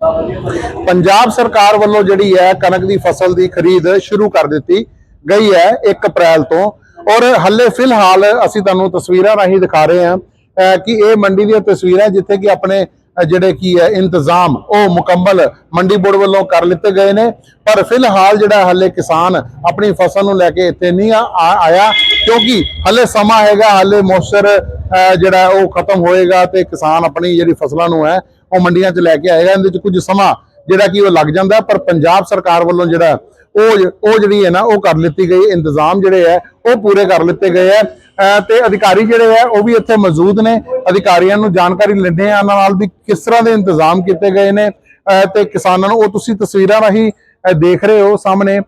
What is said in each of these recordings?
ਪੰਜਾਬ ਸਰਕਾਰ ਵੱਲੋਂ ਜਿਹੜੀ ਹੈ ਕਣਕ ਦੀ ਫਸਲ ਦੀ ਖਰੀਦ ਸ਼ੁਰੂ ਕਰ ਦਿੱਤੀ ਗਈ ਹੈ 1 ਅਪ੍ਰੈਲ ਤੋਂ। ਔਰ ਹੱਲੇ ਫਿਲਹਾਲ ਅਸੀਂ ਤੁਹਾਨੂੰ ਤਸਵੀਰਾਂ ਰਾਹੀਂ ਦਿਖਾ ਰਹੇ ਹਾਂ ਕਿ ਇਹ ਮੰਡੀ ਦੀਆਂ ਤਸਵੀਰਾਂ ਜਿੱਥੇ ਕਿ ਆਪਣੇ ਜਿਹੜੇ ਕੀ ਹੈ, ਇੰਤਜ਼ਾਮ, ਉਹ ਮੁਕੰਮਲ ਮੰਡੀ ਬੋਰਡ ਵੱਲੋਂ ਕਰ ਲਿੱਤੇ ਗਏ ਨੇ। ਪਰ ਫਿਲਹਾਲ ਜਿਹੜਾ ਹੱਲੇ ਕਿਸਾਨ ਆਪਣੀ ਫਸਲ ਨੂੰ ਲੈ ਕੇ ਇੱਥੇ ਨਹੀਂ ਆਇਆ, ਕਿਉਂਕਿ ਹੱਲੇ ਸਮਾਂ ਹੈਗਾ, ਹੱਲੇ ਮੌਸਰ ਜਿਹੜਾ ਉਹ ਖਤਮ ਹੋਏਗਾ ਤੇ ਕਿਸਾਨ ਆਪਣੀ ਜਿਹੜੀ ਫਸਲਾਂ ਨੂੰ ਹੈ ਉਹ ਮੰਡੀਆਂ 'ਚ ਲੈ ਕੇ ਆਏਗਾ, ਇਹਦੇ 'ਚ ਕੁਝ ਸਮਾਂ ਜਿਹੜਾ ਕਿ ਉਹ ਲੱਗ ਜਾਂਦਾ, ਪਰ ਪੰਜਾਬ ਸਰਕਾਰ ਵੱਲੋਂ ਜਿਹੜਾ ਉਹ ਉਹ ਜਿਹੜੀ ਹੈ ਨਾ, ਉਹ ਕਰ ਲਿੱਤੀ ਗਈ, ਇੰਤਜ਼ਾਮ ਜਿਹੜੇ ਹੈ, ਉਹ ਪੂਰੇ ਕਰ ਲਿੱਤੇ ਗਏ ਹੈ। ਤੇ ਅਧਿਕਾਰੀ ਜਿਹੜੇ ਹੈ, ਉਹ ਵੀ ਇੱਥੇ ਮੌਜੂਦ ਨੇ। ਅਧਿਕਾਰੀਆਂ ਨੂੰ ਜਾਣਕਾਰੀ ਲੈਂਦੇ ਆ ਉਹਨਾਂ ਨਾਲ ਵੀ ਕਿਸ ਤਰ੍ਹਾਂ ਦੇ ਇੰਤਜ਼ਾਮ ਕੀਤੇ ਗਏ ਨੇ। ਤੇ ਕਿਸਾਨਾਂ ਨੂੰ ਉਹ ਤੁਸੀਂ ਤਸਵੀਰਾਂ ਰਾਹੀਂ ਦੇਖ ਰਹੇ ਹੋ ਸਾਹਮਣੇ।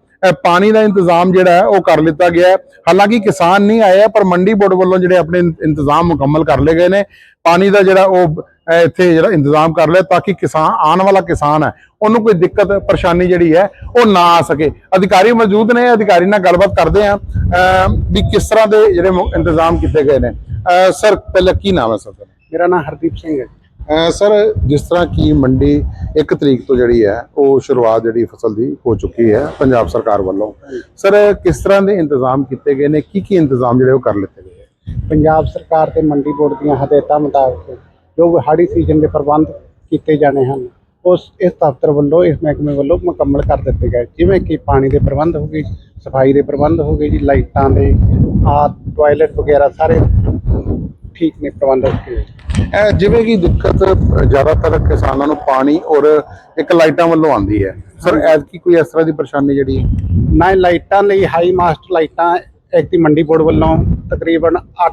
ਪਾਣੀ ਦਾ ਇੰਤਜ਼ਾਮ ਜਿਹੜਾ ਹੈ, ਉਹ ਕਰ ਲਿੱਤਾ ਗਿਆ ਹੈ। ਹਾਲਾਂਕਿ ਕਿਸਾਨ ਨਹੀਂ ਆਏ ਪਰ ਮੰਡੀ ਬੋਰਡ ਵੱਲੋਂ ਜਿਹੜੇ ਆਪਣੇ ਇੰਤਜ਼ਾਮ ਮੁਕੰਮਲ ਕਰ ਲਏ ਗਏ ਨੇ। ਪਾਣੀ ਦਾ ਜਿਹੜਾ ਉਹ ਇੱਥੇ ਜਿਹੜਾ ਇੰਤਜ਼ਾਮ ਕਰ ਲਿਆ, ਤਾਂ ਕਿ ਕਿਸਾਨ, ਆਉਣ ਵਾਲਾ ਕਿਸਾਨ ਹੈ, ਉਹਨੂੰ ਕੋਈ ਦਿੱਕਤ, ਪਰੇਸ਼ਾਨੀ ਜਿਹੜੀ ਹੈ, ਉਹ ਨਾ ਆ ਸਕੇ। ਅਧਿਕਾਰੀ ਮੌਜੂਦ ਨੇ, ਅਧਿਕਾਰੀ ਨਾਲ ਗੱਲਬਾਤ ਕਰਦੇ ਆ ਵੀ ਕਿਸ ਤਰ੍ਹਾਂ ਦੇ ਜਿਹੜੇ ਇੰਤਜ਼ਾਮ ਕੀਤੇ ਗਏ ਨੇ। ਸਰ, ਪਹਿਲਾਂ ਕੀ ਨਾਮ ਹੈ ਸਰ ਮੇਰਾ ਨਾਮ ਹਰਦੀਪ ਸਿੰਘ ਹੈ। ਸਰ, ਜਿਸ ਤਰ੍ਹਾਂ ਕਿ ਮੰਡੀ 1 ਤਰੀਕ ਤੋਂ ਜਿਹੜੀ ਹੈ, ਉਹ ਸ਼ੁਰੂਆਤ ਜਿਹੜੀ ਫਸਲ ਦੀ ਹੋ ਚੁੱਕੀ ਹੈ ਪੰਜਾਬ ਸਰਕਾਰ ਵੱਲੋਂ। ਸਰ, ਕਿਸ ਤਰ੍ਹਾਂ ਦੇ ਇੰਤਜ਼ਾਮ ਕੀਤੇ ਗਏ ਨੇ? ਕੀ ਕੀ ਇੰਤਜ਼ਾਮ ਜਿਹੜੇ ਉਹ ਕਰ ਲਿੱਤੇ ਗਏ ਪੰਜਾਬ ਸਰਕਾਰ ਤੇ ਮੰਡੀ ਬੋਰਡ ਦੀਆਂ ਹਦਾਇਤਾਂ ਮੁਤਾਬਕ ਜੋ ਹਾੜੀ ਸੀਜ਼ਨ ਦੇ ਪ੍ਰਬੰਧ ਕੀਤੇ ਜਾਣੇ ਹਨ, ਉਸ ਇਸ ਦਫ਼ਤਰ ਵੱਲੋਂ, ਇਸ ਮਹਿਕਮੇ ਵੱਲੋਂ ਮੁਕੰਮਲ ਕਰ ਦਿੱਤੇ ਗਏ। ਜਿਵੇਂ ਕਿ ਪਾਣੀ ਦੇ ਪ੍ਰਬੰਧ ਹੋ ਗਏ ਸਫ਼ਾਈ ਦੇ ਪ੍ਰਬੰਧ ਹੋ ਗਏ ਜੀ, ਲਾਈਟਾਂ ਦੇ ਆ ਟਾਇਲਟ ਵਗੈਰਾ ਸਾਰੇ ਠੀਕ ਨੇ, ਪ੍ਰਬੰਧ ਰੱਖੇ ਅਹ ਜਿਵੇਂ ਕਿ ਦਿੱਕਤ ਜ਼ਿਆਦਾਤਰ ਕਿਸਾਨਾਂ ਨੂੰ ਪਾਣੀ ਔਰ ਇੱਕ ਲਾਈਟਾਂ ਵੱਲੋਂ ਆਉਂਦੀ ਹੈ। ਸਰ ਐਤਕੀ ਕੋਈ ਇਸ ਤਰ੍ਹਾਂ ਦੀ ਪਰੇਸ਼ਾਨੀ ਜਿਹੜੀ ਹੈ? ਨਾ ਇਹ ਲਾਈਟਾਂ ਲਈ ਹਾਈ ਮਾਸਟ ਲਾਈਟਾਂ ਇੱਕ ਦੀ ਮੰਡੀ ਬੋਰਡ ਵੱਲੋਂ ਤਕਰੀਬਨ 8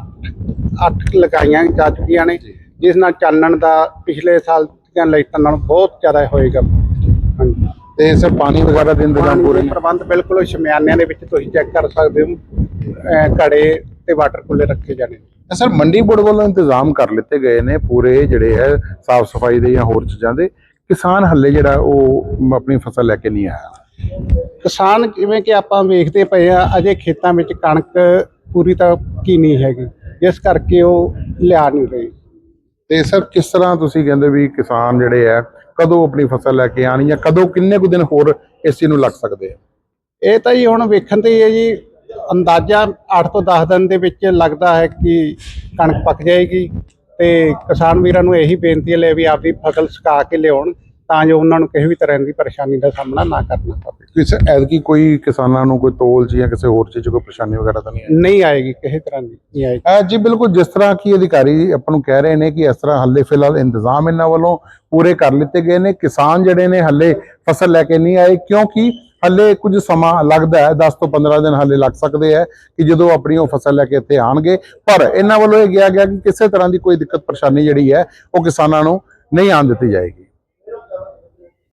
8 ਲਗਾਈਆਂ ਜਾ ਚੁੱਕੀਆਂ ਨੇ ਜਿਸ ਨਾਲ ਚਾਨਣ ਦਾ ਪਿਛਲੇ ਸਾਲ ਦੀਆਂ ਲਾਈਟਾਂ ਨਾਲੋਂ ਬਹੁਤ ਜ਼ਿਆਦਾ ਹੋਏਗਾ। ਹਾਂਜੀ। ਤੇ ਸਰ ਪਾਣੀ ਵਗੈਰਾ ਦੇ ਇੰਤਜ਼ਾਮ ਪੂਰੇ ਪ੍ਰਬੰਧ ਬਿਲਕੁਲ ਸ਼ਮਿਆਨਿਆਂ ਦੇ ਵਿੱਚ ਤੁਸੀਂ ਚੈੱਕ ਕਰ ਸਕਦੇ ਹੋ। ਘੜੇ ਤੇ ਵਾਟਰ ਕੂਲਰ ਰੱਖੇ ਜਾਣੇ ਨੇ। ਸਰ ਮੰਡੀ ਬੋਰਡ ਵੱਲੋਂ ਇੰਤਜ਼ਾਮ ਕਰ ਲਿੱਤੇ ਗਏ ਨੇ ਪੂਰੇ ਜਿਹੜੇ ਹੈ ਸਾਫ਼ ਸਫ਼ਾਈ ਦੇ ਜਾਂ ਹੋਰ ਚੀਜ਼ਾਂ ਦੇ। ਕਿਸਾਨ ਹੱਲੇ ਜਿਹੜਾ ਉਹ ਆਪਣੀ ਫਸਲ ਲੈ ਕੇ ਨਹੀਂ ਆਇਆ। ਕਿਸਾਨ ਜਿਵੇਂ ਕਿ ਆਪਾਂ ਵੇਖਦੇ ਪਏ ਆ ਅਜੇ ਖੇਤਾਂ ਵਿੱਚ ਕਣਕ ਪੂਰੀ ਤਾਂ ਕੀ ਨਹੀਂ ਹੈਗੀ। ਜਿਸ ਕਰਕੇ ਉਹ ਲਿਆ ਨਹੀਂ ਰਹੇ। ਤੇ ਸਰ ਕਿਸ ਤਰ੍ਹਾਂ ਤੁਸੀਂ ਕਹਿੰਦੇ ਵੀ ਕਿਸਾਨ ਜਿਹੜੇ ਹੈ ਕਦੋਂ ਆਪਣੀ ਫਸਲ ਲੈ ਕੇ ਆਣੀ ਜਾਂ ਕਦੋਂ ਕਿੰਨੇ ਕੁ ਦਿਨ ਹੋਰ ਇਸ ਚੀਜ਼ ਨੂੰ ਲੱਗ ਸਕਦੇ ਆ? ਇਹ ਤਾਂ ਜੀ ਹੁਣ ਵੇਖਣ ਤੇ ਹੀ ਹੈ ਜੀ ਅੰਦਾਜ਼ਾ 8 ਤੋਂ 10 ਦਿਨ ਦੇ ਵਿੱਚ ਲੱਗਦਾ ਹੈ ਕਿ ਕਣਕ ਪੱਕ ਜਾਏਗੀ ਤੇ ਕਿਸਾਨ ਵੀਰਾਂ ਨੂੰ ਇਹੀ ਬੇਨਤੀ ਹੈ ਲੈ ਵੀ ਆਪਦੀ ਫਸਲ ਸੁਕਾ ਕੇ ਲਿਆਉਣ ਤਾਂ ਜੋ ਉਹਨਾਂ ਨੂੰ ਕਿਸੇ ਵੀ ਤਰ੍ਹਾਂ ਦੀ ਪਰੇਸ਼ਾਨੀ ਦਾ ਸਾਹਮਣਾ ਨਾ ਕਰਨਾ ਪਵੇ। ਕਿਸ ਐਤਕੀ ਕੋਈ ਕਿਸਾਨਾਂ ਨੂੰ ਕੋਈ ਤੋਲ ਜਾਂ ਕਿਸੇ ਹੋਰ ਚੀਜ਼ ਕੋਈ ਪਰੇਸ਼ਾਨੀ ਵਗੈਰਾ ਤਾਂ ਨਹੀਂ ਆਈ? ਨਹੀਂ ਆਏਗੀ ਕਿਸੇ ਤਰ੍ਹਾਂ ਦੀ ਨਹੀਂ ਆਏਗੀ। ਜੀ ਬਿਲਕੁਲ ਜਿਸ ਤਰ੍ਹਾਂ ਕੀ ਅਧਿਕਾਰੀ ਆਪਾਂ ਨੂੰ ਕਹਿ ਰਹੇ ਨੇ ਕਿ ਇਸ ਤਰ੍ਹਾਂ ਹੱਲੇ ਫਿਲਹਾਲ ਇੰਤਜ਼ਾਮ ਇਹਨਾਂ ਵੱਲੋਂ ਪੂਰੇ ਕਰ ਲਿੱਤੇ ਗਏ ਨੇ। ਕਿਸਾਨ ਜਿਹੜੇ ਨੇ ਹੱਲੇ ਫਸਲ ਲੈ ਕੇ ਨਹੀਂ ਆਏ ਕਿਉਂਕਿ ਹੱਲੇ ਕੁਝ ਸਮਾਂ ਲੱਗਦਾ ਹੈ 10 ਤੋਂ 15 ਦਿਨ ਹੱਲੇ ਲੱਗ ਸਕਦੇ ਹੈ ਕਿ ਜਦੋਂ ਆਪਣੀ ਉਹ ਫਸਲ ਲੈ ਕੇ ਇੱਥੇ ਆਣਗੇ ਪਰ ਇਹਨਾਂ ਵੱਲੋਂ ਇਹ ਕਿਹਾ ਗਿਆ ਕਿ ਕਿਸੇ ਤਰ੍ਹਾਂ ਦੀ ਕੋਈ ਦਿੱਕਤ ਪਰੇਸ਼ਾਨੀ ਜਿਹੜੀ ਹੈ, ਉਹ ਕਿਸਾਨਾਂ ਨੂੰ ਨਹੀਂ ਆਉਣ ਦਿੱਤੀ ਜਾਏਗੀ।